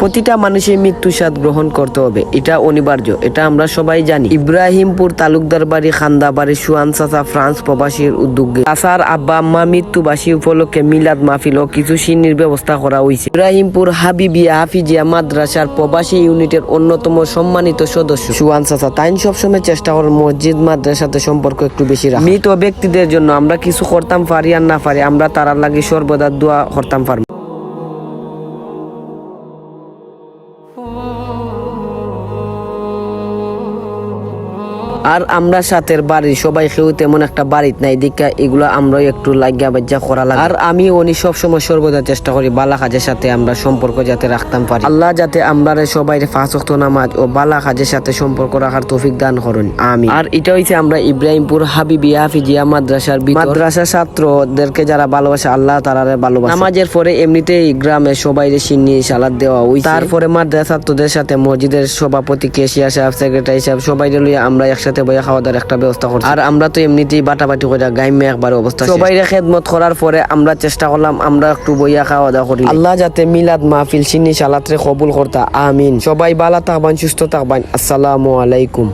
প্রতিটা মানুষের মৃত্যু স্বাদ গ্রহণ করতে হবে। এটা অনিবার্য। এটা আমরা সবাই জানি। ইব্রাহিমপুর তালুকদার বাড়ি, খান্দা বাড়ি, সুয়ান চাচা, ফ্রান্স প্রবাসীর উদ্যোগে চাচার আব্বা আম্মা মৃত্যুবাসী উপলক্ষে মিলাদ মাহফিল ও কিছু সিন্নির ব্যবস্থা করা হয়েছে। ইব্রাহিমপুর হাবিবিয়া হাফিজিয়া মাদ্রাসার প্রবাসী ইউনিটের অন্যতম সম্মানিত সদস্য। সুয়ান চাচা, তাইন সবসময় চেষ্টা করেন মসজিদ মাদ্রাসার সাথে সম্পর্ক একটু বেশি রাখা। মৃত ব্যক্তিদের জন্য আমরা কিছু করতাম, পারি আর না পারি, আমরা তারার লাগে সর্বদা দোয়া করতাম, পারব। Oh. আর আমরা সাথের বাড়ি, সবাই কেউ তেমন একটা বাড়িত নাই, দিকা এগুলো আমরা একটু লাগিয়া বাজ্যা করা লাগে। আর আমি উনি সবসময় সর্বদা চেষ্টা করি বালা কাজের সাথে আমরা সম্পর্ক যাতে রাখতাম পারি। আল্লাহ যাতে আমরা সবাই ওয়াক্ত নামাজ ও বালা কাজের সাথে সম্পর্ক রাখার তৌফিক দান করুন। আমি আর এটা হইছে আমরা ইব্রাহিমপুর হাবিবি হাফিজিয়া মাদ্রাসার ভিতর। মাদ্রাসা ছাত্রদেরকে যারা ভালোবাসে, আল্লাহ তারারে ভালোবাসে। নামাজের পরে এমনিতেই গ্রামে সবাই সিন্নি, সালাদ দেওয়া হইছে। তারপরে মাদ্রাসা ছাত্রদের সাথে মসজিদের সভাপতি কেশিয়া সাহেব, সেক্রেটারি সাহেব সবাই আমরা একসাথে বইয়া খাওয়া দাওয়ার একটা ব্যবস্থা করছি। আর আমরা তো এমনিতেই বাটাবাটি করে গাইমে একবার অবস্থা সবাই খেদমত করার পরে আমরা চেষ্টা করলাম আমরা একটু বইয়া খাওয়া দাওয়া করি। আল্লাহ যাতে মিলাদ মাহফিল সিন্নি সালাতরে কবুল করতা আমিন। সবাই ভালো থাকবান সুস্থ থাকবান। আসসালামু আলাইকুম।